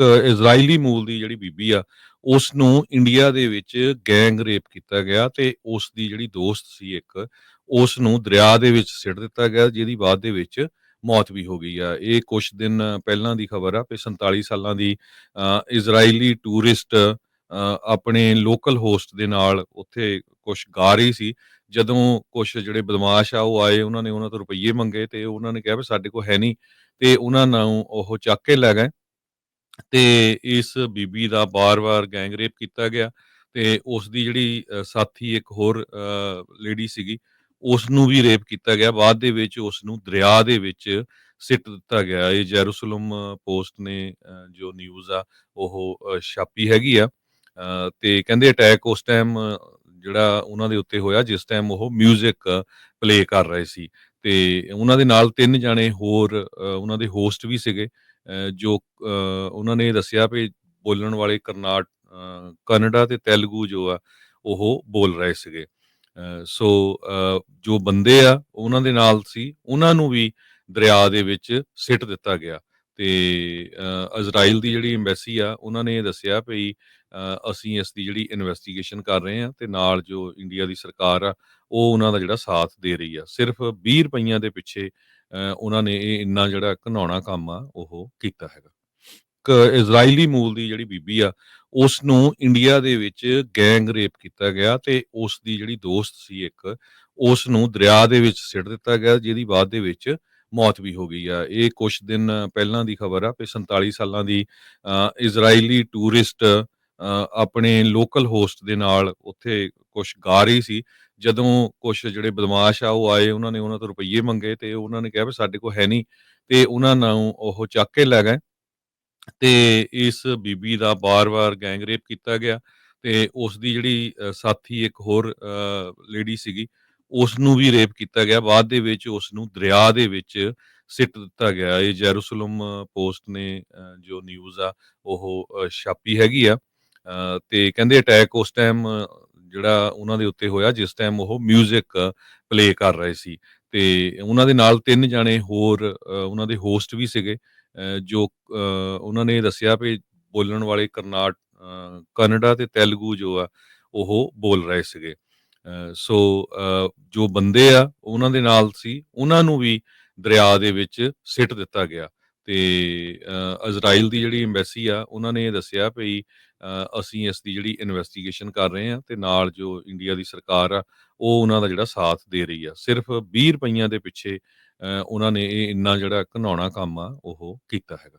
ਇੱਕ ਇਜ਼ਰਾਈਲੀ ਮੂਲ ਦੀ ਜਿਹੜੀ ਬੀਬੀ ਆ ਉਸ ਨੂੰ ਇੰਡੀਆ ਦੇ ਵਿੱਚ ਗੈਂਗ ਰੇਪ ਕੀਤਾ ਗਿਆ ਤੇ ਉਸ ਦੀ ਜਿਹੜੀ ਦੋਸਤ ਸੀ ਇੱਕ ਉਸ ਨੂੰ ਦਰਿਆ ਦੇ ਵਿੱਚ ਸਿੱਟ ਦਿੱਤਾ ਗਿਆ ਜਿਹਦੀ ਬਾਅਦ ਦੇ ਵਿੱਚ ਮੌਤ ਵੀ ਹੋ ਗਈ ਆ। ਇਹ ਕੁਝ ਦਿਨ ਪਹਿਲਾਂ ਦੀ ਖਬਰ ਆ ਕਿ 47 ਸਾਲਾਂ ਦੀ ਅ, ਇਜ਼ਰਾਈਲੀ ਟੂਰਿਸਟ ਅ, ਆਪਣੇ ਲੋਕਲ ਹੋਸਟ ਦੇ ਨਾਲ ਉੱਥੇ ਕੁਝ ਗਾ ਰਹੀ ਸੀ। ਜਦੋਂ ਕੁਝ ਜਿਹੜੇ ਬਦਮਾਸ਼ ਆ ਉਹ ਆਏ ਉਹਨਾਂ ਨੇ ਉਹਨਾਂ ਤੋਂ ਰੁਪਈਏ ਮੰਗੇ ਤੇ ਉਹਨਾਂ ਨੇ ਕਿਹਾ ਵੀ ਸਾਡੇ ਕੋਲ ਹੈ ਨਹੀਂ ਤੇ ਉਹਨਾਂ ਨੂੰ ਉਹ ਚੱਕ ਕੇ ਲੈ ਗਏ। ਤੇ ਇਸ ਬੀਬੀ ਦਾ ਬਾਰ-ਬਾਰ ਗੈਂਗ ਰੇਪ ਕੀਤਾ ਗਿਆ ਤੇ ਉਸ ਦੀ ਜਿਹੜੀ ਸਾਥੀ ਇੱਕ ਹੋਰ ਲੇਡੀ ਸੀਗੀ ਉਸ ਨੂੰ ਵੀ ਰੇਪ ਕੀਤਾ ਗਿਆ। ਬਾਅਦ ਦੇ ਵਿੱਚ ਉਸ ਨੂੰ ਦਰਿਆ ਦੇ ਵਿੱਚ ਸਿੱਟ ਦਿੱਤਾ ਗਿਆ। ਇਹ ਜੈਰੂਸਲਮ ਪੋਸਟ ਨੇ ਜੋ ਨਿਊਜ਼ ਆ, ਉਹ ਛਾਪੀ ਹੈਗੀ ਆ। ਤੇ ਕਹਿੰਦੇ ਅਟੈਕ ਉਸ ਟਾਈਮ ਜਿਹੜਾ ਉਹਨਾਂ ਦੇ ਉੱਤੇ ਹੋਇਆ, ਜਿਸ ਟਾਈਮ ਉਹ 뮤직 ਪਲੇ ਕਰ ਰਹੇ ਸੀ। ਤੇ ਉਹਨਾਂ ਦੇ ਨਾਲ ਤਿੰਨ ਜਾਣੇ ਹੋਰ ਉਹਨਾਂ ਦੇ ਹੋਸਟ ਵੀ ਸੀਗੇ ਜੋ ਉਹਨਾਂ ਨੇ ਦੱਸਿਆ ਵੀ ਬੋਲਣ ਵਾਲੇ ਕਰਨਾਟ ਅ, ਤੇ ਤੇਲਗੂ ਜੋ ਆ ਉਹ ਬੋਲ ਰਹੇ ਸੀਗੇ। ਅ, ਸੋ ਜੋ ਬੰਦੇ ਆ ਉਹਨਾਂ ਦੇ ਨਾਲ ਸੀ ਉਹਨਾਂ ਨੂੰ ਵੀ ਦਰਿਆ ਦੇ ਵਿੱਚ ਸਿੱਟ ਦਿੱਤਾ ਗਿਆ। ਤੇ ਇਜ਼ਰਾਈਲ ਦੀ ਜਿਹੜੀ ਐਮਬੈਸੀ ਆ, ਉਹਨਾਂ ਨੇ ਇਹ ਦੱਸਿਆ ਵੀ ਅਸੀਂ ਇਸ ਦੀ ਜਿਹੜੀ ਇਨਵੈਸਟੀਗੇਸ਼ਨ ਕਰ ਰਹੇ ਹਾਂ ਤੇ ਨਾਲ ਜੋ ਇੰਡੀਆ ਦੀ ਸਰਕਾਰ ਆ, ਉਹ ਉਹਨਾਂ ਦਾ ਜਿਹੜਾ ਸਾਥ ਦੇ ਰਹੀ ਆ। ਸਿਰਫ 20 ਰੁਪਈਆਂ ਦੇ ਪਿੱਛੇ ਉਹਨਾਂ ਨੇ ਇਹ ਇੰਨਾ ਜਿਹੜਾ ਘਿਨਾਉਣਾ ਕੰਮ ਆ, ਉਹ ਕੀਤਾ ਹੈਗਾ। ਇੱਕ ਇਜ਼ਰਾਈਲੀ ਮੂਲ ਦੀ ਜਿਹੜੀ ਬੀਬੀ ਆ, ਉਸ ਨੂੰ ਇੰਡੀਆ ਦੇ ਵਿੱਚ ਗੈਂਗ ਰੇਪ ਕੀਤਾ ਗਿਆ ਤੇ ਉਸ ਦੀ ਜਿਹੜੀ ਦੋਸਤ ਸੀ ਇੱਕ, ਉਸ ਨੂੰ ਦਰਿਆ ਦੇ ਵਿੱਚ ਸਿੱਟ ਦਿੱਤਾ ਗਿਆ, ਜਿਹਦੀ ਬਾਅਦ ਦੇ ਵਿੱਚ ਮੌਤ ਵੀ ਹੋ ਗਈ ਆ। ਇਹ ਕੁਝ ਦਿਨ ਪਹਿਲਾਂ ਦੀ ਖਬਰ ਆ ਕਿ 47 ਸਾਲਾਂ ਦੀ ਅ, ਇਜ਼ਰਾਈਲੀ ਟੂਰਿਸਟ ਆਪਣੇ ਲੋਕਲ ਹੋਸਟ ਦੇ ਨਾਲ ਉੱਥੇ ਕੁਝ ਗਾ ਰਹੀ ਸੀ। ਜਦੋਂ ਕੁਝ ਜਿਹੜੇ ਬਦਮਾਸ਼ ਆ ਉਹ ਆਏ ਉਹਨਾਂ ਨੇ ਉਹਨਾਂ ਤੋਂ ਰੁਪਈਏ ਮੰਗੇ ਤੇ ਉਹਨਾਂ ਨੇ ਕਿਹਾ ਵੀ ਸਾਡੇ ਕੋਲ ਹੈ ਨਹੀਂ ਤੇ ਉਹਨਾਂ ਨੂੰ ਉਹ ਚੱਕ ਕੇ ਲੈ ਗਏ ਤੇ ਇਸ ਬੀਬੀ ਦਾ ਬਾਰ-ਬਾਰ ਗੈਂਗ ਰੇਪ ਕੀਤਾ ਗਿਆ ਤੇ ਉਸ ਦੀ ਜਿਹੜੀ ਸਾਥੀ ਇੱਕ ਹੋਰ ਲੇਡੀ ਸੀਗੀ ਉਸ ਨੂੰ ਵੀ ਰੇਪ ਕੀਤਾ ਗਿਆ। ਬਾਅਦ ਦੇ ਵਿੱਚ ਉਸ ਨੂੰ ਦਰਿਆ ਦੇ ਵਿੱਚ ਸਿੱਟ ਦਿੱਤਾ ਗਿਆ। ਇਹ ਜੈਰੂਸਲਮ ਪੋਸਟ ਨੇ ਜੋ ਨਿਊਜ਼ ਆ, ਉਹ ਛਾਪੀ ਹੈਗੀ ਆ। ਤੇ ਕਹਿੰਦੇ ਅਟੈਕ ਉਸ ਟਾਈਮ ਜਿਹੜਾ ਉਹਨਾਂ ਦੇ ਉੱਤੇ ਹੋਇਆ, ਜਿਸ ਟਾਈਮ ਉਹ 뮤직 ਪਲੇ ਕਰ ਰਹੇ ਸੀ। ਤੇ ਉਹਨਾਂ ਦੇ ਨਾਲ ਤਿੰਨ ਜਾਣੇ ਹੋਰ ਉਹਨਾਂ ਦੇ ਹੋਸਟ ਵੀ ਸੀਗੇ ਜੋ ਉਹਨਾਂ ਨੇ ਦੱਸਿਆ ਵੀ ਬੋਲਣ ਵਾਲੇ ਕਰਨਾਟ ਕਨੇਡਾ ਤੇ ਤੇਲਗੂ ਜੋ ਆ, ਉਹ ਬੋਲ ਰਹੇ ਸੀਗੇ। ਸੋ ਜੋ ਬੰਦੇ ਆ, ਉਹਨਾਂ ਦੇ ਨਾਲ ਸੀ, ਉਹਨਾਂ ਨੂੰ ਵੀ ਦਰਿਆ ਦੇ ਵਿੱਚ ਸਿੱਟ ਦਿੱਤਾ ਗਿਆ। ਤੇ ਇਜ਼ਰਾਈਲ ਦੀ ਜਿਹੜੀ ਐਮਬੈਸੀ ਆ, ਉਹਨਾਂ ਨੇ ਇਹ ਦੱਸਿਆ ਵੀ ਅਸੀਂ ਇਸ ਦੀ ਜਿਹੜੀ ਇਨਵੈਸਟੀਗੇਸ਼ਨ ਕਰ ਰਹੇ ਹਾਂ ਤੇ ਨਾਲ ਜੋ ਇੰਡੀਆ ਦੀ ਸਰਕਾਰ ਆ, ਉਹ ਉਹਨਾਂ ਦਾ ਜਿਹੜਾ ਸਾਥ ਦੇ ਰਹੀ ਆ। ਸਿਰਫ 20 ਰੁਪਈਆਂ ਦੇ ਪਿੱਛੇ ਉਹਨਾਂ ਨੇ ਇਹ ਇੰਨਾ ਜਿਹੜਾ ਘਿਨਾਉਣਾ ਕੰਮ ਆ, ਉਹ ਕੀਤਾ ਹੈਗਾ।